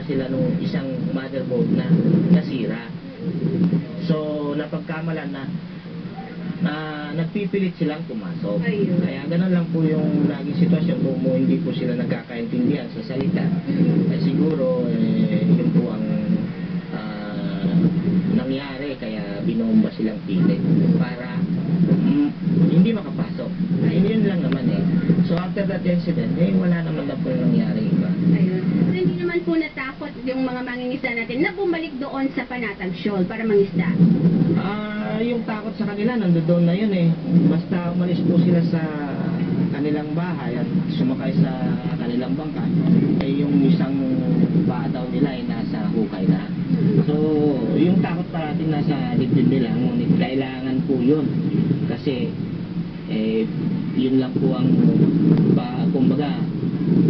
na sila nung isang motherboard na nasira. So, napagkamalan na na nagpipilit silang pumasok. Ayun. Kaya ganun lang po yung naging sitwasyon kung mo hindi po sila nagkakaintindihan sa salita. Eh, siguro, eh, yun po ang ah, nangyari kaya binomba silang pilit para mm, hindi makapasok. Ay, yun lang naman eh. So after that incident, eh wala naman na po nangyari iba. Ayun. So, hindi naman po natakot yung mga mangingisda natin na bumalik doon sa Panatag Shoal para mangisda. Ah, yung takot sa kanila nandoon na yun eh. Basta umalis po sila sa kanilang bahay at sumakay sa kanilang bangka, eh yung isang paa daw nila ay nasa hukay na. So, yung takot parating nasa dibdib nila, ngunit kailangan po yun. Kasi, eh, yun lang po ang, pa, kumbaga,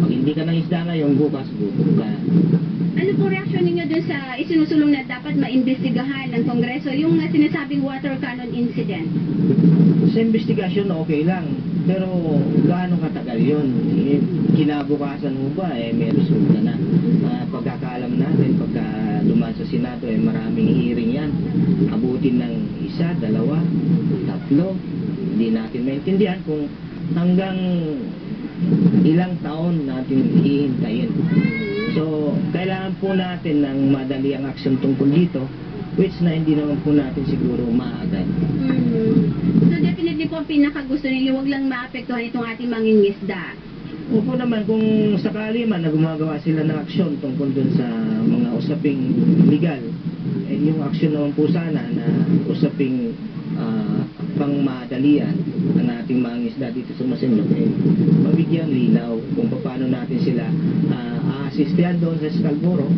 pag hindi ka ng isda ngayon, bukas gutom ka. Ano po reaksyon ninyo dun sa isinusulong na dapat maimbestigahan ng Kongreso yung uh, sinasabing water cannon incident? Sa investigasyon, okay lang. Pero gaano katagal yun? Eh, kinabukasan mo ba, eh, may resulta na. Ah, pagkakaalam natin, pagka dumaan sa Senado, eh, maraming hearing yan. Abutin ng isa, dalawa, tatlo. Hindi natin maintindihan kung hanggang ilang taon natin hihintayin. So, kailangan po natin ng madali ang aksyon tungkol dito, which na hindi naman po natin siguro maagad. Mhm. So definitely po ang pinakagusto ninyo, wag lang maapektuhan itong ating mangingisda. Opo naman, kung sakali man na gumagawa sila ng aksyon tungkol dun sa mga usaping legal, eh, yung aksyon naman po sana na usaping ah, pangmadalian ng ating mga isda dito sa Masinloc, eh, mabigyan linaw kung paano natin sila uh, aasistihan doon sa Scalboro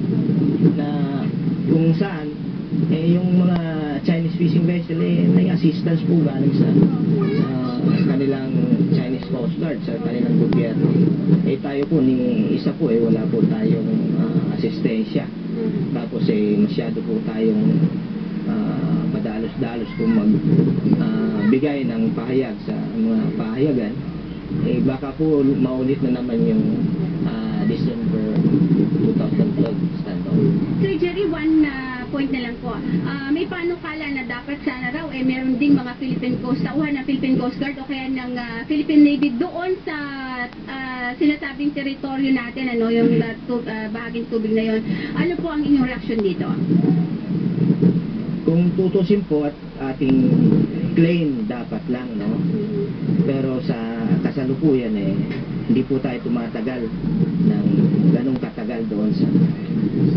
na kung saan eh, yung mga Chinese fishing vessel eh, may assistance po galing sa sa kanilang Chinese Coast Guard sa kanilang gobyerno. Eh tayo po, ni isa po eh, wala po tayong ah, asistensya. Tapos eh, masyado po tayong ah, padalos-dalos kung mag ah, bigay ng pahayag sa mga pahayagan. Eh baka po maulit na naman yung ah, December 2012 standoff. Sir Jerry, one uh, point na lang po. Ah, may panukala na dapat sana eh meron ding mga Philippine Coast, tauhan ng Philippine Coast Guard o kaya ng ah, Philippine Navy doon sa ah, sinasabing teritoryo natin, ano, yung ah, tu- ah, bahaging tubig na yon. Ano po ang inyong reaksyon dito? Kung tutusin po at ating claim dapat lang, no? Pero sa kasalukuyan eh, hindi po tayo tumatagal ng ganong katagal doon sa,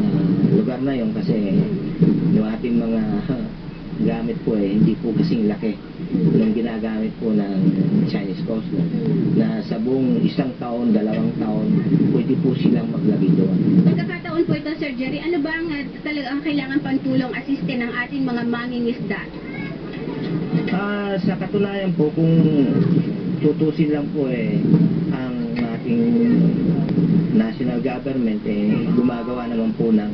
sa lugar na yon kasi yung ating mga gamit po eh, hindi po kasing laki ng ginagamit po ng Chinese Coast Guard na sa buong isang taon, dalawang taon, pwede po silang maglagay doon. Pagkakataon po ito, Sir Jerry, ano ba ang, ah, talaga ang kailangan pantulong asiste ng ating mga mangingisda? Ah, sa katunayan po, kung tutusin lang po eh, ang ating national government eh, gumagawa naman po ng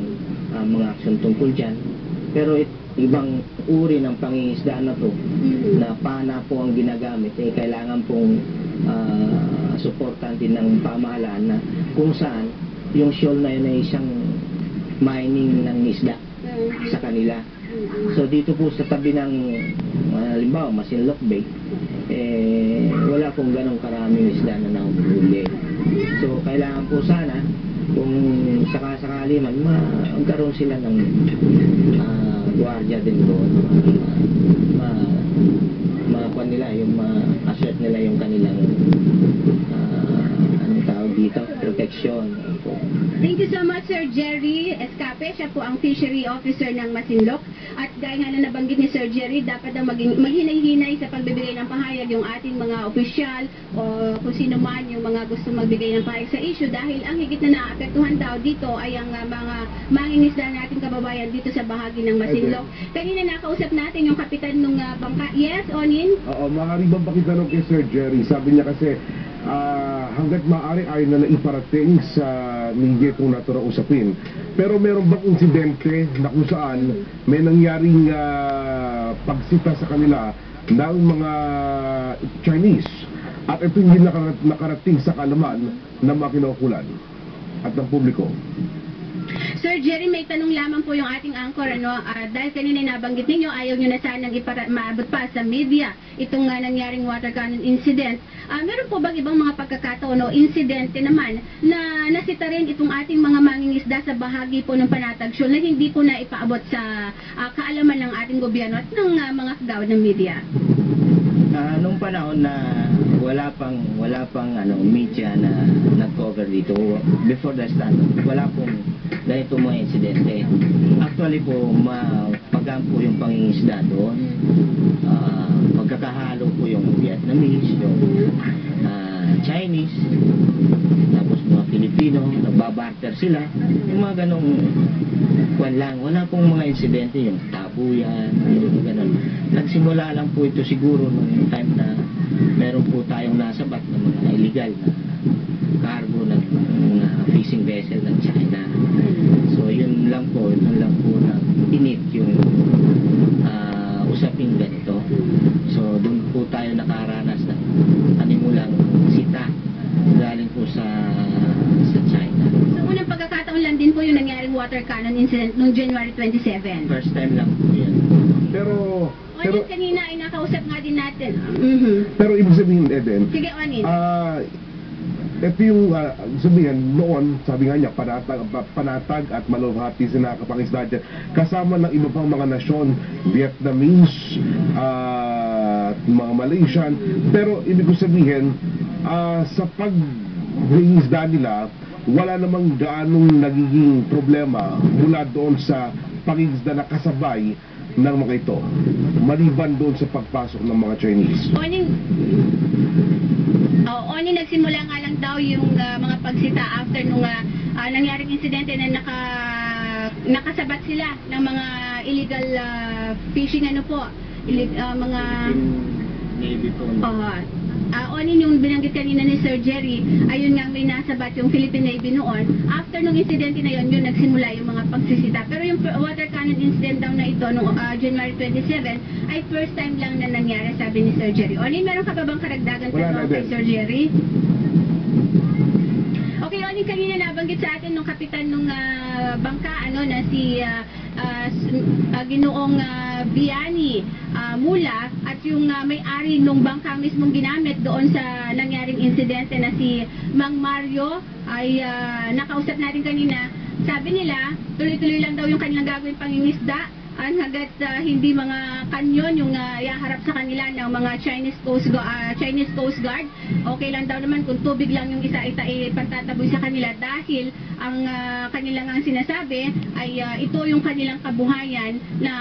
ah, mga aksyon tungkol dyan. Pero it, ibang uri ng pangingisda na to, na pana po ang ginagamit, eh, kailangan pong ah, suportan din ng pamahalaan na kung saan yung shoal na yun ay isang mining ng isda sa kanila. So dito po sa tabi ng uh, halimbawa Masinloc Bay, eh, wala pong ganong karaming isda na nahuhuli. So kailangan po sana kung sakasakali man magkaroon sila ng ah, gwardiya din doon. Ma, ma, ma nila yung ma-assert nila yung kanilang ah, anong tawag dito, protection. Thank you so much, Sir Jerry Escape. Siya po ang fishery officer ng Masinloc. At dahil nga na nabanggit ni Sir Jerry, dapat daw maging, maghinay-hinay sa pagbibigay ng pahayag yung ating mga opisyal o kung sino man yung mga gusto magbigay ng pahayag sa issue dahil ang higit na naapektuhan daw dito ay ang uh, mga mangingisda nating kababayan dito sa bahagi ng Masinloc. Kanina nakausap natin yung kapitan ng uh, bangka. Yes, Onin? Oo, maaari bang pakitanong kay Sir Jerry? Sabi niya kasi, ah, hanggat maaari ay na sa media itong naturang usapin. Pero meron bang insidente na kung saan may nangyaring ah, pagsita sa kanila ng mga Chinese at ito nakara- nakarating sa kalaman ng mga kinukulan at ng publiko? Sir Jerry, may tanong lamang po yung ating anchor. Ano, ah, dahil kanina nabanggit ninyo, ayaw nyo na sanang maabot pa sa media itong nga nangyaring water cannon incident. Ah, meron po bang ibang mga pagkakataon o insidente naman na nasita rin itong ating mga mangingisda sa bahagi po ng Panatag Shoal na hindi po na ipaabot sa ah, kaalaman ng ating gobyerno at ng ah, mga kagawad ng media? Ah, nung panahon na wala pang wala pang ano media na nag-cover dito before the standard wala pong ganito mga insidente. Actually po mapagaan po yung pangingisda doon. Ah, pagkakahalo po yung Vietnamese yung ah, Chinese tapos mga Filipino nagbabarter sila. Yung mga ganong kwan lang wala pong mga insidente yung tabuyan yung ganon nagsimula lang po ito siguro nung time na meron po tayong nasabat ng mga illegal na cargo ng mga fishing vessel ng China so yun lang po yun lang po na init yung ah, usaping ganito so doon po tayo nakaranas ng panimulang sita galing po sa sa China So, unang pagkakataon lang din po yung nangyaring water cannon incident noong January 27. first time lang po yun Pero, Onin, pero, kanina ay nakausap nga din natin. Mhm. pero ibig sabihin, Eden, Sige, Onin. Ah, ito yung ah, sabihin noon, sabi nga niya, panatag, pa- panatag at maluhati sa nakapangisda dyan. Kasama ng iba pang mga nasyon, Vietnamese, ah, at mga Malaysian. Pero ibig ko sabihin, ah, sa paghingisda nila, wala namang gaanong nagiging problema mula doon sa pangingisda na kasabay ng mga ito. Maliban doon sa pagpasok ng mga Chinese. Oning, oh, Oning nagsimula nga lang daw yung ah, mga pagsita after nung ah, ah, nangyaring insidente na naka nakasabat sila ng mga illegal ah, fishing ano po, illeg- ah, mga Navy po Oo. Ah, onin yung binanggit kanina ni Sir Jerry, ayun nga may nasabat yung Philippine Navy noon. After nung incident na yun, yun nagsimula yung mga pagsisita. Pero yung water cannon incident daw na ito noong ah, January 27 ay first time lang na nangyari, sabi ni Sir Jerry. Onin, meron ka ba bang karagdagan Wala tanong na kay din. Sir Jerry? Okay, Onin, kanina nabanggit sa atin nung kapitan nung ah, bangka, ano, na si ah, s- ah, Ginoong ah, Vianney ah, Mula at yung ah, may-ari nung bangka mismong ginamit doon sa nangyaring insidente na si Mang Mario ay ah, nakausap natin kanina. Sabi nila, tuloy-tuloy lang daw yung kanilang gagawin pangingisda ang hanggat ah, hindi mga kanyon yung uh, iaharap sa kanila ng mga Chinese Coast Guard, Chinese Coast Guard. Okay lang daw naman kung tubig lang yung isa ita ipagtataboy sa kanila dahil ang ah, kanilang ang sinasabi ay ah, ito yung kanilang kabuhayan na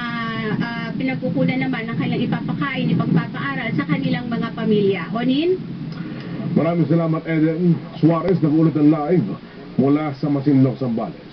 ah, pinagkukunan naman ng kanilang ipapakain, ipagpapaaral sa kanilang mga pamilya. Onin? Maraming salamat Eden Suarez, nag-ulit ng live mula sa Masinloc, Zambales.